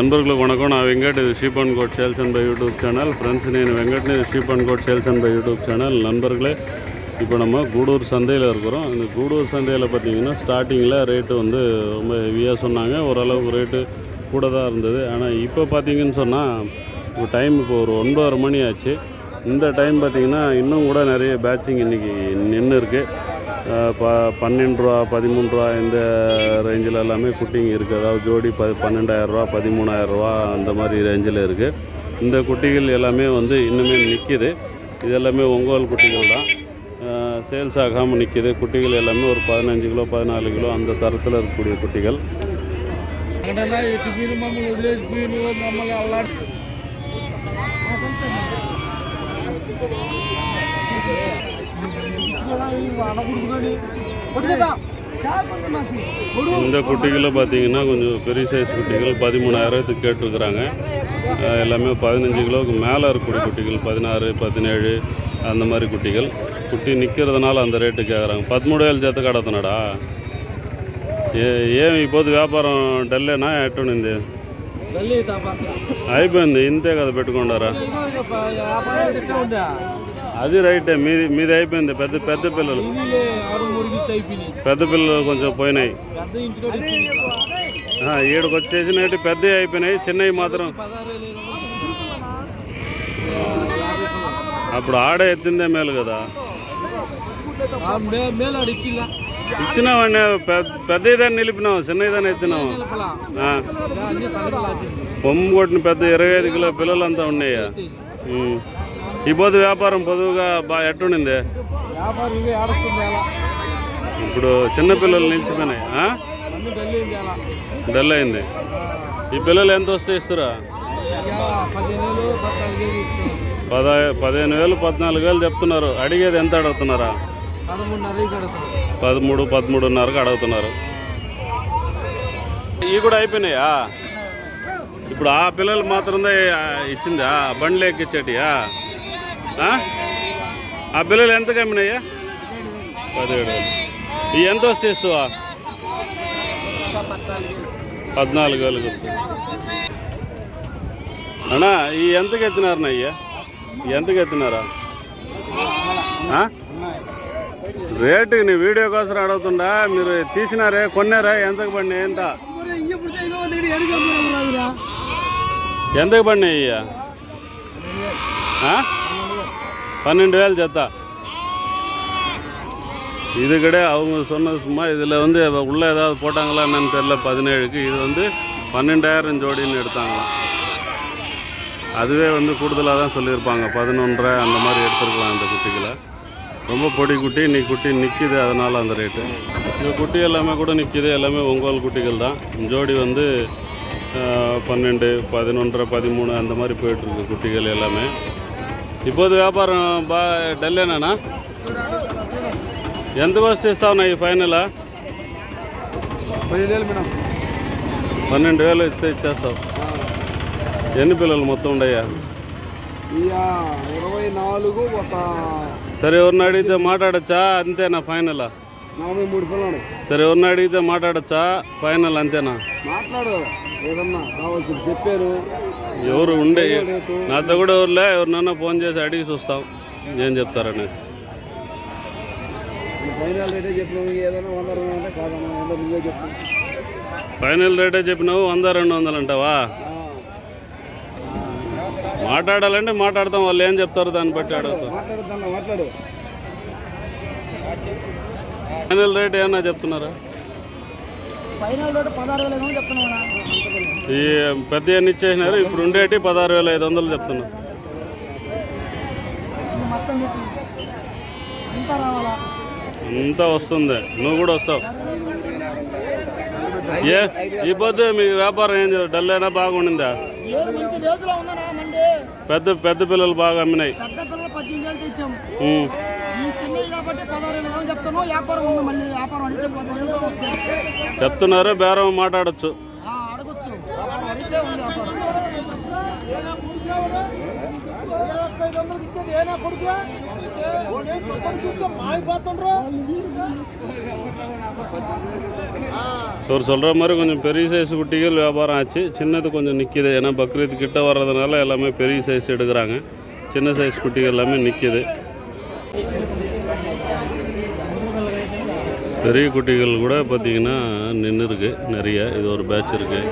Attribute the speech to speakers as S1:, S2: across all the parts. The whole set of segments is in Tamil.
S1: நண்பர்களுக்கு வணக்கம். நான் వెంకట్ ఇది sheep and goat sales and buy YouTube channel friends నేను வெங்கட்னு sheep goat sales and buy YouTube channel. நண்பர்களே இப்போ நம்ம கூடூர் சந்தையில் இருக்கிறோம். இந்த கூடூர் சந்தையில் பார்த்தீங்கன்னா ஸ்டார்டிங்கில் ரேட்டு வந்து ரொம்ப ஹெவியாக சொன்னாங்க. ஓரளவுக்கு ரேட்டு கூட தான் இருந்தது. ஆனால் இப்போ பார்த்தீங்கன்னு சொன்னால் டைம் இப்போ ஒரு ஒன்பதரை மணி ஆச்சு. இந்த டைம் பார்த்திங்கன்னா இன்னும் கூட நிறைய பேட்சிங் இன்றைக்கி நின்று இருக்குது ப பன்னெண்டு பன்னெண்டுரூவா பதிமூன்றுரூவா இந்த ரேஞ்சில் எல்லாமே குட்டிங்க இருக்குது அதாவது ஜோடி ப பன்னெண்டாயிரரூவா பதிமூணாயிரரூவா அந்த மாதிரி ரேஞ்சில் இருக்குது இந்த குட்டிகள் எல்லாமே வந்து இன்னுமே நிற்கிது இது எல்லாமே ஒங்கோல் குட்டிகள் தான். சேல்ஸ் ஆகாமல் நிற்கிது குட்டிகள் எல்லாமே ஒரு பதினஞ்சு கிலோ பதினாலு கிலோ அந்த தரத்தில் இருக்கக்கூடிய குட்டிகள்.
S2: Thank you. మీరు మమ్మల్ని వదిలేసిపోయి నువ్వు మమ్మల్ని అల్లాడి
S1: இந்த குட்டிகளை பார்த்தீங்கன்னா கொஞ்சம் பெரிய சைஸ் குட்டிகள் பதிமூணாயிரத்துக்கு கேட்டிருக்கிறாங்க அஹ் எல்லாமே பதினஞ்சு கிலோவுக்கு மேலே இருக்கக்கூடிய குட்டிகள் பதினாறு பதினேழு அந்த மாதிரி குட்டிகள் குட்டி நிற்கிறதுனால அந்த ரேட்டு கேட்குறாங்க పదమూడు వేలు జత కడుతున్నాడా ఏ ఏమి ఇప్పుడు వ్యాపారం డల్లేనా ఎట్టునింది
S2: గల్లీ తప్ప
S1: అయిపోయింది ఇంతే కదా పెట్టుకుంటారా
S2: వ్యాపారం ఎట్లా ఉందా
S1: అది రైటే మీది మీది అయిపోయింది పెద్ద పెద్ద పిల్లలు. పెద్ద పిల్లలు కొంచెం పోయినాయి. ఏడుకు వచ్చేసినట్టు పెద్దవి అయిపోయినాయి చిన్నవి మాత్రం. అప్పుడు ఆడ ఎత్తిందే మేలు కదా. ఇచ్చినామండి పెద్ద దాన్ని నిలిపినాం చిన్న
S2: దాన్ని ఎత్తినాము
S1: బొమ్మ కొట్టిన పెద్ద ఇరవై ఐదు కిలో పిల్లలంతా ఉన్నాయా? ఈ పొద్దు వ్యాపారం పొదువుగా బాగా ఎట్టుండింది? ఇప్పుడు చిన్న పిల్లలు నిలిచిపోయినాయి డల్ అయింది. ఈ పిల్లలు ఎంత వస్తే ఇస్తురా?
S2: ఇక పదిహేను వేలు పద్నాలుగు వేలు ఇస్తుంది
S1: పద పదిహేను వేలు పద్నాలుగు వేలు చెప్తున్నారు. అడిగేది ఎంత అడుగుతున్నారా? పదమూడు పదమూడున్నరకు అడుగుతున్నారు. ఇవి కూడా అయిపోయినాయా? ఇప్పుడు ఆ పిల్లలు మాత్రమే ఇచ్చిందా? బండ్లు ఎక్కిచ్చేటియా? ఆ? పిల్లలు ఎంత కమ్మినాయా? పదిహేడు వేలు. ఇవి ఎంత వస్తే ఇస్తావా పద్నాలుగు వేలకు వస్తుంది అన్నా ఈ ఎంతకు ఎత్తినారు అయ్యా ఎంతకు ఎత్తినారా? రేటు నీ వీడియో కోసం అడుగుతుండా? మీరు తీసినారే కొన్నారా? ఎంతకు పడినాయి? ఎంత? ఎంతకు పడినాయి అయ్యా ఆ? பன்னெண்டு வேலை சேர்த்தா இது கிடையாது அவங்க சொன்னது சும்மா இதில் வந்து உள்ளே ஏதாவது போட்டாங்களா என்னன்னு தெரில பதினேழுக்கு. இது வந்து பன்னெண்டாயிரம் ஜோடின்னு எடுத்தாங்களாம். அதுவே வந்து கூடுதலாக தான் சொல்லியிருப்பாங்க. பதினொன்றரை அந்த மாதிரி எடுத்துருக்கலாம் அந்த குட்டிகளை. ரொம்ப பொடி குட்டி நீ குட்டி நிற்கிது அதனால் அந்த ரேட்டு. இந்த குட்டி எல்லாமே கூட நிற்கிது எல்லாமே ஒங்கோல் குட்டிகள் தான். ஜோடி வந்து பன்னெண்டு பதினொன்றரை பதிமூணு அந்த மாதிரி போயிட்டுருக்கு குட்டிகள் எல்லாமே. ఇబ్బంది వ్యాపారం బాగా డల్లేనా ఎంత వస్తు ఇస్తావున్నా ఈ ఫైనల్? పన్నెండు వేలు ఇస్తే ఇచ్చేస్తావు. ఎన్ని పిల్లలు మొత్తం ఉండయా
S2: ఇరవై నాలుగు ఒక
S1: సరే ఎవరిని అడిగితే మాట్లాడచ్చా? అంతేనా ఫైనల్?
S2: నలభై మూడు పిల్లలు
S1: సరే ఎవరిని అడిగితే మాట్లాడచ్చా? ఫైనల్ అంతేనా?
S2: మాట్లాడు. ఏదన్నా కావాల్సింది చెప్పారు.
S1: ఎవరు ఉండే నాతో కూడా ఎవరులే ఎవరినన్నా ఫోన్ చేసి అడిగి చూస్తాం ఏం చెప్తారనేసి.
S2: ఫైనల్ రేటే చెప్పినావు ఏదైనా వంద రెండు అంటే కాదన్నా ఏదో నువ్వే చెప్పు.
S1: ఫైనల్ రేటే చెప్పినావు వంద రెండు వందలు అంటావా? మాట్లాడాలంటే మాట్లాడతాం వాళ్ళు ఏం చెప్తారు దాన్ని బట్టి అడుగుతాం.
S2: మాట్లాడు
S1: ఫైనల్ రేట్ ఏమన్నా చెప్తున్నారా?
S2: ఫైనల్ రేటు పదహారు వేలు చెప్తున్నావు
S1: ఈ పెద్ద ఎన్ని ఇచ్చేసినారు. ఇప్పుడు ఉండేటి పదహారు వేల ఐదు వందలు చెప్తున్నారు
S2: అంతా
S1: వస్తుంది. నువ్వు కూడా వస్తావు. ఏ ఈ పొద్దు మీ వ్యాపారం ఏం డల్ అయినా బాగుండిందా? పెద్ద పెద్ద పిల్లలు బాగా అమ్మినాయి. చెప్తున్నారు బేరం మాట్లాడచ్చు.
S2: ఆ, అడగొచ్చు వ్యాపారం అడిగితే ఉంది వ్యాపారం వందలకి ఇచ్చేది ఏనా కొడుకు వాడేం కొడుకు ఇస్తే మాయిపోతుండ్రు
S1: இவர் சொல்கிற மாதிரி கொஞ்சம் பெரிய சைஸ் குட்டிகள் வியாபாரம் ஆச்சு சின்னது கொஞ்சம் நிற்கிது ஏன்னா பக்ரீத் கிட்ட வர்றதுனால எல்லாமே பெரிய சைஸ் எடுக்கிறாங்க சின்ன சைஸ் குட்டிகள் எல்லாமே நிற்கிது பெரிய குட்டிகள் கூட பார்த்தீங்கன்னா நின்று இருக்கு நிறைய இது ஒரு பேட்ச் இருக்குது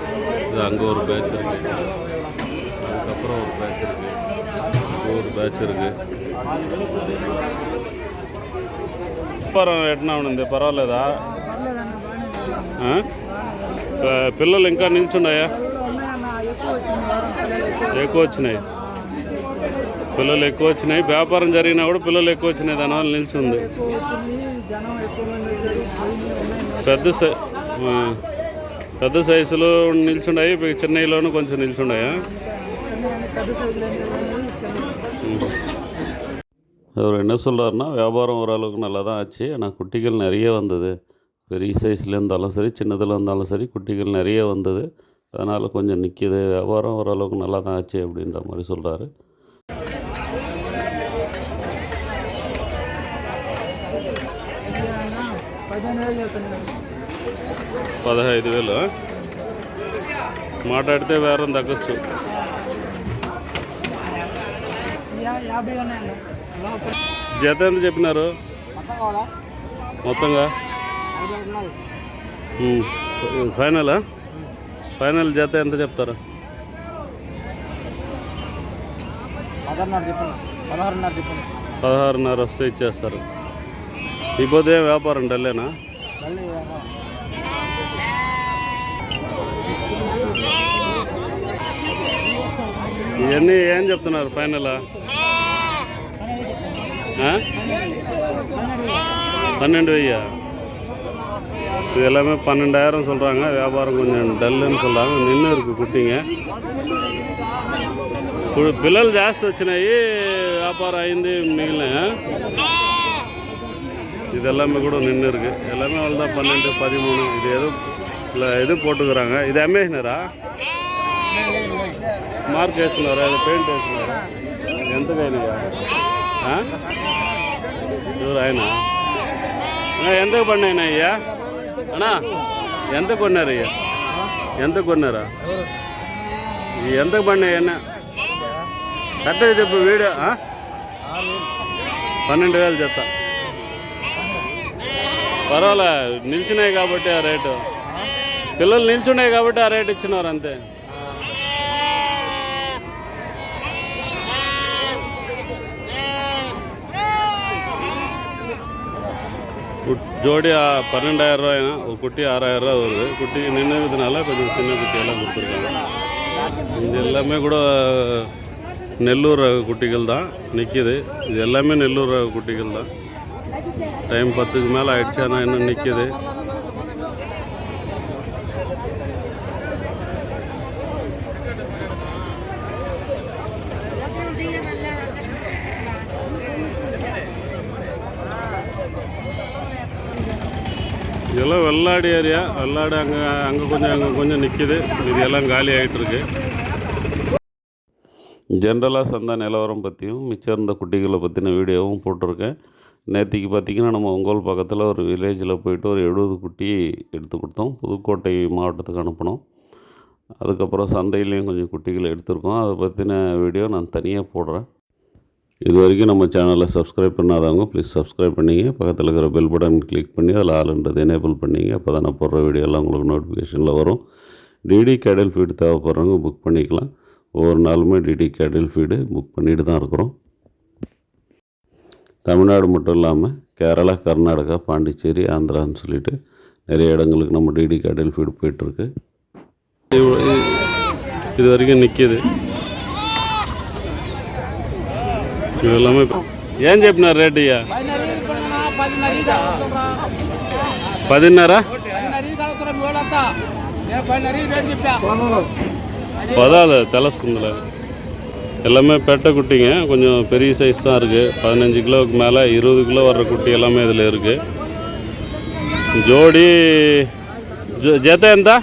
S1: இது அங்கே ஒரு பேட்ச் இருக்குது அதுக்கப்புறம் ஒரு பேட்ச் இருக்குது ஒரு பேட்ச் இருக்குது వ్యాపారం ఎట్లా ఉంది పర్వాలేదా ఆ? ప- పిల్లలు ఇంకా నిల్చున్నాయా ఎక్కువ వచ్చినాయి పిల్లలు ఎక్కువ వచ్చినాయి వ్యాపారం జరిగినా కూడా పిల్లలు ఎక్కువ వచ్చినాయి దానివల్ల నిల్చుంది పెద్ద సై ఆ. పెద్ద సైజులో నిల్చున్నాయి ఇవి చిన్నలోనూ కొంచెం నిల్చున్నాయా ம். அவர் என்ன சொல்கிறாருன்னா வியாபாரம் ஓரளவுக்கு நல்லா தான் ஆச்சு ஆனால் குட்டிகள் நிறைய வந்தது பெரிய சைஸில் இருந்தாலும் சரி சின்னதில் இருந்தாலும் சரி குட்டிகள் நிறைய வந்தது அதனால் கொஞ்சம் நிற்கிது வியாபாரம் ஓரளவுக்கு நல்லா தான் ஆச்சு அப்படின்ற மாதிரி சொல்கிறாரு
S2: పదిహేను వేలు చెప్తున్నాను
S1: పదహైదు వేలు. మాట్లాడితే వేరం తగ్గచ్చు. జత ఎంత చెప్పినారు? మొత్తంగా? ఫైనలా? ఫైనల్ జత ఎంత చెప్తారు?
S2: పదహారున్నర
S1: వస్తే ఇచ్చేస్తారు. ఈ పొద్దు వ్యాపారం డల్లేనా? ఇవన్నీ ఏం చెప్తున్నారు ఫైనల్ பன்னெண்டு வெய்யா இது எல்லாமே பன்னெண்டாயிரம் சொல்கிறாங்க வியாபாரம் கொஞ்சம் டல்லுன்னு சொல்கிறாங்க நின்று இருக்குது குட்டிங்க கு- పిల్లలు జాస్తి వచ్చినాయి వ్యాపారం అయింది మిగిలిన இது எல்லாமே கூட நின்று இருக்கு எல்லாமே அவள் தான் பன்னெண்டு பதிமூணு இது எதுவும் இல்லை இது போட்டுக்கிறாங்க இது అమ్మేసినారా మార్క్ వేస్తున్నారు ఆయన పెయింట్ వేస్తున్నారా. ఎంతకైనా చూడు ఆయన? అన్నా, ఎంతకు పడినాయినా అయ్యా? అన్నా ఎంత కొన్నారు అయ్యా? ఎంత కొన్నారా? ఎంత ఎంతకు పడినాయి చెప్పు వీడియో పన్నెండు వేలు చెప్తా. పర్వాలే నిల్చున్నాయి కాబట్టి ఆ రేటు. పిల్లలు నిల్చున్నాయి కాబట్టి ఆ రేటు ఇచ్చినారు అంతే. குட்- ஜோடி ஆ, பன்னெண்டாயிரம் ரூபாய்னா ஒரு குட்டி ஆறாயிரம் ரூபா வருது. குட்டி நின்றுதுனால கொஞ்சம் சின்ன குட்டியெல்லாம் கொடுத்துருக்காங்க. இது எல்லாமே கூட நெல்லூர் குட்டிகள் தான். நிற்கிது இது எல்லாமே நெல்லூர் குட்டிகள் தான். டைம் பத்துக்கு மேலே ஆயிடுச்சு ஆனால் இன்னும் நிற்கிது இதெல்லாம் வெள்ளாடு ஏரியா. வெள்ளாடு அங்கே அங்கே கொஞ்சம் அங்கே கொஞ்சம் நிற்கிது இது எல்லாம் காலி ஆகிட்டுருக்கு ஜென்ரலாக சந்தா நிலவரம் பற்றியும் மிச்சம் இருந்த குட்டிகளை பற்றின வீடியோவும் போட்டிருக்கேன். நேற்றுக்கு பார்த்தீங்கன்னா நம்ம ஒங்கோல் பக்கத்தில் ஒரு வில்லேஜில் போயிட்டு ஒரு எழுபது குட்டி எடுத்து கொடுத்தோம். புதுக்கோட்டை மாவட்டத்துக்கு அனுப்பினோம். அதுக்கப்புறம் சந்தையிலையும் கொஞ்சம் குட்டிகள் எடுத்திருக்கோம். அதை பற்றின வீடியோ நான் தனியாக போடுறேன். இது வரைக்கும் நம்ம சேனலை சப்ஸ்கிரைப் பண்ணாதவங்க ப்ளீஸ் சப்ஸ்கிரைப் பண்ணிங்க. பக்கத்தில் இருக்கிற பெல் பட்டன் கிளிக் பண்ணி அதில் ஆளுன்றது எனேபிள் பண்ணிங்க. அப்போ தான் நான் போடுற வீடியோலாம் உங்களுக்கு நோட்டிஃபிகேஷனில் வரும். டிடி கேடல் ஃபீடு தேவைப்படுறவங்க புக் பண்ணிக்கலாம். ஒவ்வொரு நாளுமே டிடி கேடல் ஃபீடு புக் பண்ணிட்டு தான் இருக்கிறோம். தமிழ்நாடு மட்டும் இல்லாமல் கேரளா கர்நாடகா பாண்டிச்சேரி ஆந்திரான்னு சொல்லிட்டு நிறைய இடங்களுக்கு நம்ம டிடி கேடல் ஃபீடு போயிட்டுருக்கு இது வரைக்கும் நிற்கிது ఇవెల్లామే ఏం చెప్పినారు రేట్ ఇయ్యా
S2: పదిన్నరా
S1: பதாது தலசுந்தில் எல்லாமே பெட்டை குட்டிங்க. கொஞ்சம் பெரிய சைஸ் தான் இருக்குது பதினஞ்சு கிலோவுக்கு மேலே இருபது கிலோ வர்ற குட்டி எல்லாமே இதில் இருக்குது ஜோடி ஜெத்த எந்தா?